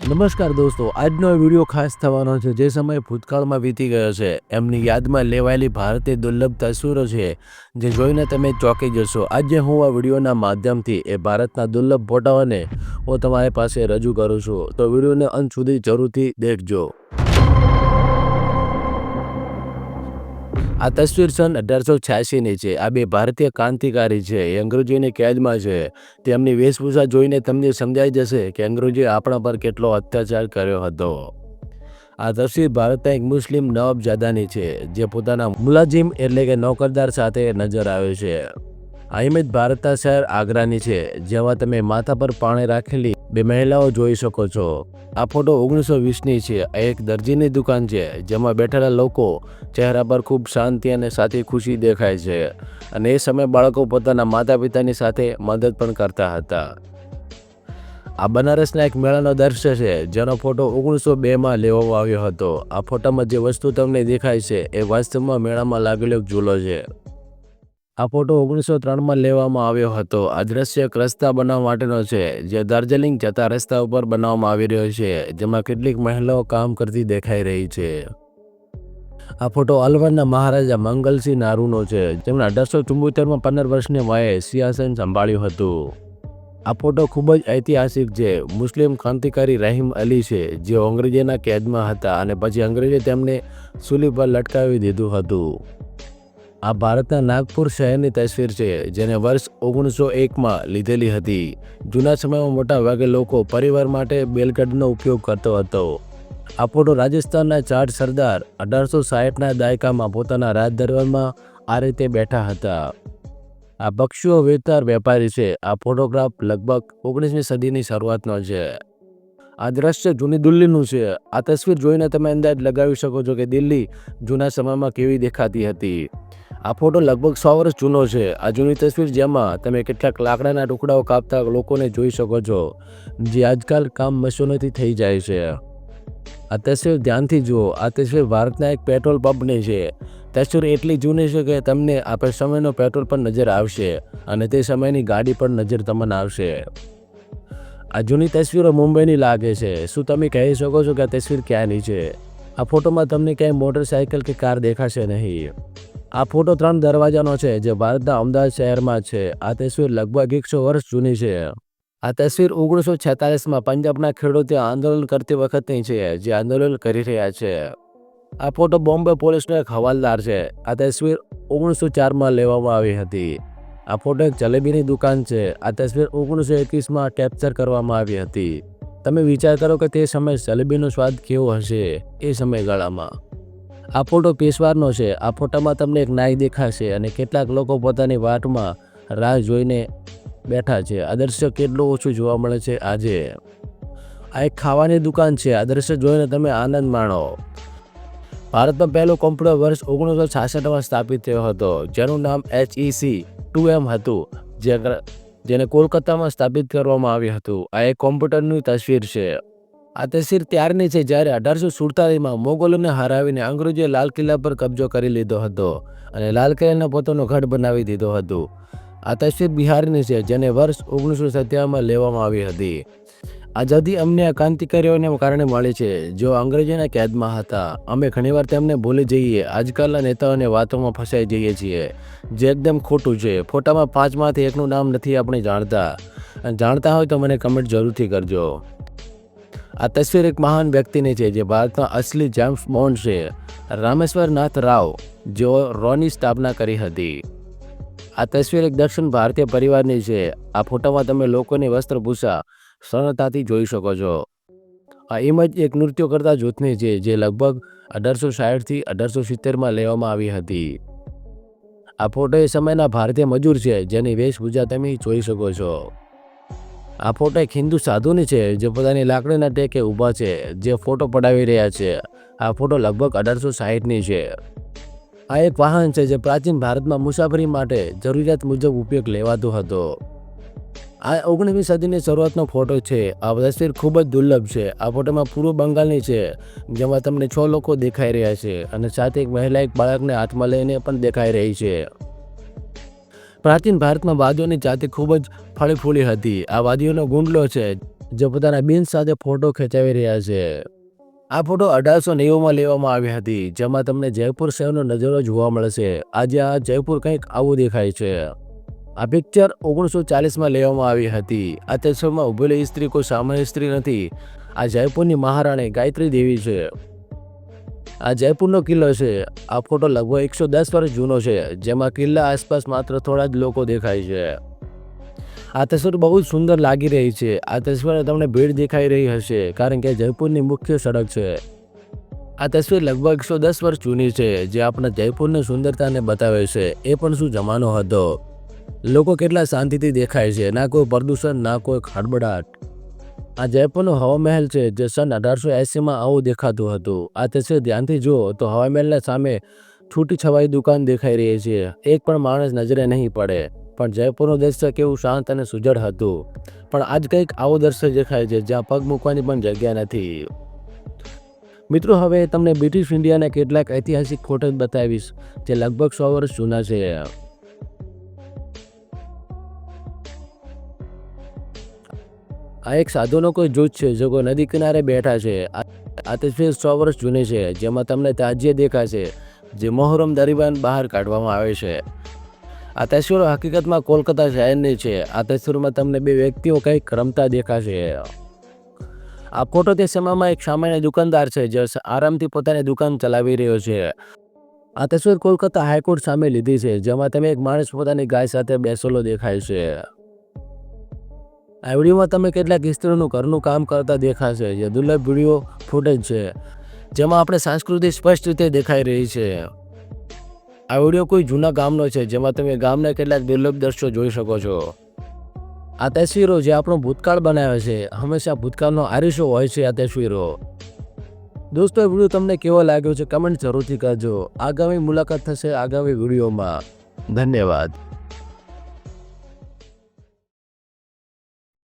નમસ્કાર દોસ્તો, આજનો વીડિયો ખાસ થવાનો છે જે સમય ભૂતકાળમાં વીતી ગયો છે. એમની યાદમાં લેવાયેલી ભારતીય દુર્લભ તસવીરો છે જે જોઈને તમે ચોંકી જશો. આજે હું આ વિડીયોના માધ્યમથી એ ભારતના દુર્લભ ફોટાઓને હું તમારી પાસે રજૂ કરું છું. તો વિડીયોને અંત સુધી જરૂરથી દેખજો. આ તસવીર સન અઢારસો છ્યાસીની છે. આ બે ભારતીય ક્રાંતિકારી છે. એ અંગ્રેજીની કેદમાં છે. તેમની વેશભૂષા જોઈને તમને સમજાઈ જશે કે અંગ્રેજોએ આપણા પર કેટલો અત્યાચાર કર્યો હતો. આ તસવીર ભારતના એક મુસ્લિમ નવાબજાદાની છે, જે પોતાના મુલાજિમ એટલે કે નોકરદાર સાથે નજર આવે છે. આ ઇમેજ ભારતના શહેર આગ્રાની છે, જેમાં તમે માથા પર પાણી રાખેલી બે મહિલાઓ જોઈ શકો છો. આ ફોટો ઓગણીસો વીસની છે. આ એક દરજીની દુકાન છે, જેમાં બેઠેલા લોકો ચહેરા પર ખૂબ શાંતિ અને સાથી ખુશી દેખાય છે અને એ સમયે બાળકો પોતાના માતા પિતાની સાથે મદદ પણ કરતા હતા. આ બનારસના એક મેળાનો દ્રશ્ય છે, જેનો ફોટો ઓગણીસો બેમાં લેવામાં આવ્યો હતો. આ ફોટામાં જે વસ્તુ તમને દેખાય છે, એ વાસ્તવમાં મેળામાં લાગેલો ઝૂલો છે. આ ફોટો ઓગણીસો ત્રણમાં લેવામાં આવ્યો હતો. આ દ્રશ્ય એક રસ્તા બનાવવા માટેનો છે, જે દાર્જિલિંગ જતા રસ્તા ઉપર બનાવવામાં આવી રહ્યો છે, જેમાં કેટલીક મહિલાઓ કામ કરતી દેખાઈ રહી છે. આ ફોટો અલવરના મહારાજા મંગલસિંહ નારૂનો છે, જેમણે અઢારસો ચુંબોતેરમાં પંદર વર્ષની વયે સિંહાસન સંભાળ્યું હતું. આ ફોટો ખૂબ જ ઐતિહાસિક છે. મુસ્લિમ ક્રાંતિકારી રહીમ અલી છે જે અંગ્રેજીના કેદમાં હતા અને પછી અંગ્રેજે તેમને સુલી પર લટકાવી દીધું હતું. આ ભારતના નાગપુર શહેરની તસવીર છે, જેને વર્ષ ઓગણીસો એકમાં લીધેલી હતી. જૂના સમયમાં મોટા ભાગે લોકો પરિવાર માટે બેલગાડીનો ઉપયોગ કરતો હતો. આ ફોટો રાજસ્થાનના ચાર સરદાર અઢારસો સાહીઠના દાયકામાં પોતાના રાજદરબારમાં આ રીતે બેઠા હતા. આ પક્ષીઓ વેતાર વેપારી છે. આ ફોટોગ્રાફ લગભગ ઓગણીસમી સદીની શરૂઆતનો છે. આ દ્રશ્ય જૂની દિલ્હીનું છે. આ તસવીર જોઈને તમે અંદાજ લગાવી શકો છો કે દિલ્હી જૂના સમયમાં કેવી દેખાતી હતી. આ ફોટો લગભગ સો વર્ષ જૂનો છે. આ જૂની તસવીર જેમાં તમે કેટલાક લાકડાના ટુકડાઓ કાપતા લોકોને જોઈ શકો છો, જે આજકાલ કામ મશીનોથી થઈ જાય છે. આ તસવીર ધ્યાનથી જુઓ, આ તસવીર ભારતના એક પેટ્રોલ પંપની છે. તસવીર એટલી જૂની છે કે તમને આપણે સમયનો પેટ્રોલ પણ નજર આવશે અને તે સમયની ગાડી પણ નજર તમને આવશે. આ જૂની તસવીરો મુંબઈની લાગે છે. શું તમે કહી શકો છો કે આ તસવીર ક્યાંની છે? આ ફોટોમાં તમને ક્યાંય મોટરસાયકલ કે કાર દેખાશે નહીં. આ ફોટો ત્રણ દરવાજાનો છે, જે ભારતના અમદાવાદ શહેરમાં છે. આ તસવીર લગભગ એકસો વર્ષ જૂની છે. આ તસવીર ઓગણીસો છેતાલીસમાં પંજાબના ખેડૂતો આંદોલન કરતી વખતની છે, જે આંદોલન કરી રહ્યા છે. આ ફોટો બોમ્બે પોલીસનો એક હવાલદાર છે. આ તસવીર ઓગણીસો ચારમાં લેવામાં આવી હતી. આ ફોટો એક જલેબીની દુકાન છે. આ તસવીર ઓગણીસો એકવીસમાં કેપ્ચર કરવામાં આવી હતી. તમે વિચાર કરો કે તે સમયે જલેબીનો સ્વાદ કેવો હશે એ સમયગાળામાં. આ ફોટો પેશવારનો છે. આ ફોટામાં તમને એક નાય દેખાશે અને કેટલાક લોકો પોતાની વાટમાં રાહ જોઈને બેઠા છે. આ દ્રશ્ય કેટલું ઓછું જોવા મળે છે આજે. આ એક ખાવાની દુકાન છે. આ દ્રશ્ય જોઈને તમે આનંદ માણો. ભારતમાં પહેલો કોમ્પ્યુટર વર્ષ ઓગણીસો છાસઠમાં સ્થાપિત થયો હતો. જેનું નામ એચઈસી ટુ એમ હતું. જે જેને કોલકાતામાં સ્થાપિત કરવામાં આવ્યું હતું. આ એક કોમ્પ્યુટરની તસવીર છે. આ તસવીર ત્યારની છે જ્યારે અઢારસો સુડતાલીસમાં મોગલોને હરાવીને અંગ્રેજોએ લાલ કિલ્લા પર કબજો કરી લીધો હતો અને લાલ કિલ્લાને પોતાનો ગઢ બનાવી દીધો હતો. આ તસવીર બિહારની છે જેને વર્ષ ઓગણીસો સત્યાવનમાં લેવામાં આવી હતી. આઝાદી અમને ક્રાંતિકારીઓને કારણે મળી છે. જેઓ અંગ્રેજોના કેદમાં હતા, અમે ઘણીવાર તેમને ભૂલી જઈએ. આજકાલના નેતાઓને વાતોમાં ફસાઈ જઈએ છીએ. જે એકદમ ખોટું છે. ફોટામાં પાંચમાંથી એકનું નામ નથી, આપણે જાણતા. જાણતા હોય તો મને કમેન્ટ જરૂરથી કરજો. આ તસવીર એક મહાન વ્યક્તિની છે જે ભારતના અસલી જેમ્સ બોન્ડ છે, રામેશ્વરનાથ રાવ, જેઓ રોની સ્થાપના કરી હતી. આ તસવીર એક દક્ષિણ ભારતીય પરિવારની છે. આ ફોટામાં તમે લોકોની વસ્ત્રભૂષા સરળતાથી જોઈ શકો છો. આ ઇમેજ એક નૃત્ય કરતા જૂથની છે, જે લગભગ અઢારસો સાઠથી અઢારસો સિત્તેરમાં લેવામાં આવી હતી. આ ફોટો એ સમયના ભારતીય મજૂર છે, જેની વેશભૂષા તમે જોઈ શકો છો. આ ફોટો એક હિન્દુ સાધુની છે, જે પોતાની લાકડીના ટેકે ઊભા છે, જે ફોટો પડાવી રહ્યા છે. આ ફોટો લગભગ અઢારસો સાહીઠની છે. આ એક વાહન છે જે પ્રાચીન ભારતમાં મુસાફરી માટે જરૂરિયાત મુજબ ઉપયોગ લેવાતો હતો. આ ઓગણીસમી સદીની શરૂઆતનો ફોટો છે. આ તસવીર ખૂબ જ દુર્લભ છે. આ ફોટોમાં પૂર્વ બંગાળની છે, જેમાં તમને છ લોકો દેખાઈ રહ્યા છે અને સાથે એક મહિલા એક બાળકને હાથમાં લઈને પણ દેખાઈ રહી છે. પ્રાચીન ભારતમાં વાદીઓની જાતિ ખૂબ જ ફળી ફૂલી હતી. આ વાદીઓનો ગુંડલો છે, જે પોતાના બિન સાથે ફોટો ખેંચાવી રહ્યા છે. આ ફોટો અઢારસો નેવુંમાં લેવામાં આવી હતી, જેમાં તમને જયપુર શહેરનો નજારો જોવા મળશે. આજે આ જયપુર કંઈક આવું દેખાય છે. આ પિક્ચર ઓગણીસો ચાલીસમાં લેવામાં આવી હતી. આ તસવીરમાં ઉભેલી સ્ત્રી કોઈ સામાન્ય સ્ત્રી નથી. આ જયપુરની મહારાણી ગાયત્રી દેવી છે. આ જયપુરનો કિલ્લો છે. આ ફોટો લગભગ એકસો દસ વર્ષ જૂનો છે, જેમાં કિલ્લા આસપાસ માત્ર થોડા જ લોકો દેખાય છે. આ તસવીર બહુ જ સુંદર લાગી રહી છે. આ તસવીર તમને ભીડ દેખાઈ રહી હશે, કારણ કે જયપુરની મુખ્ય સડક છે. આ તસવીર લગભગ એકસો દસ વર્ષ જૂની છે, જે આપણા જયપુરની સુંદરતાને બતાવે છે. એ પણ શું જમાનો હતો? લોકો કેટલા શાંતિથી દેખાય છે, ના કોઈ પ્રદૂષણ, ના કોઈ ખડબડાટ. આ જયપુરનો હવા મહેલ છે, જે સન અઢારસો એંસીમાં આવું દેખાતું હતું. આ તસવીર ધ્યાનથી જુઓ તો હવા મહેલના સામે છૂટી છવાઈ દુકાન દેખાઈ રહી છે. એક પણ માણસ નજરે નહીં પડે. પણ જયપુરનું દ્રશ્ય કેવું શાંત અને સુજળ હતું. પણ આજ કંઈક આવો દ્રશ્ય દેખાય છે, જ્યાં પગ મૂકવાની પણ જગ્યા નથી. મિત્રો, હવે તમને બ્રિટિશ ઇન્ડિયાના કેટલાક ઐતિહાસિક ફોટો બતાવીશ, જે લગભગ સો વર્ષ જૂના છે. આ એક સાધુનો કોઈ જૂથ છે જે કોઈ નદી કિનારે બેઠા છે. આ આ તસવીર સો વર્ષ જૂની છે, જેમાં તમને તાજ્ય દેખાશે, જે મોહરમ દરમિયાન બહાર કાઢવામાં આવે છે. આ તસવીરો હકીકતમાં કોલકાતા શહેરની છે. આ તસવીરમાં તમને બે વ્યક્તિઓ કંઈક રમતા દેખાશે. આ ફોટો તે સમયમાં એક સામાન્ય દુકાનદાર છે, જે આરામથી પોતાની દુકાન ચલાવી રહ્યો છે. આ તસવીર કોલકાતા હાઈકોર્ટ સામે લીધી છે, જેમાં તમે એક માણસ પોતાની ગાય સાથે બેસેલો દેખાય છે. આ વિડીયોમાં તમે કેટલાક સ્ત્રીઓનું ઘરનું કામ કરતા દેખાશે. જે દુર્લભ વીડિયો ફૂટેજ છે, જેમાં આપણે સંસ્કૃતિ સ્પષ્ટ રીતે દેખાઈ રહી છે. આ વીડિયો કોઈ જૂના ગામનો છે, જેમાં તમે ગામના કેટલાક દુર્લભ દ્રશ્યો જોઈ શકો છો. આ તસવીરો જે આપણો ભૂતકાળ બનાવે છે, હંમેશા ભૂતકાળનો આરીસો હોય છે આ તસવીરો. દોસ્તો વીડિયો તમને કેવો લાગ્યો છે, કમેન્ટ જરૂરથી કરજો. આગામી મુલાકાત થશે આગામી વિડીયોમાં. ધન્યવાદ.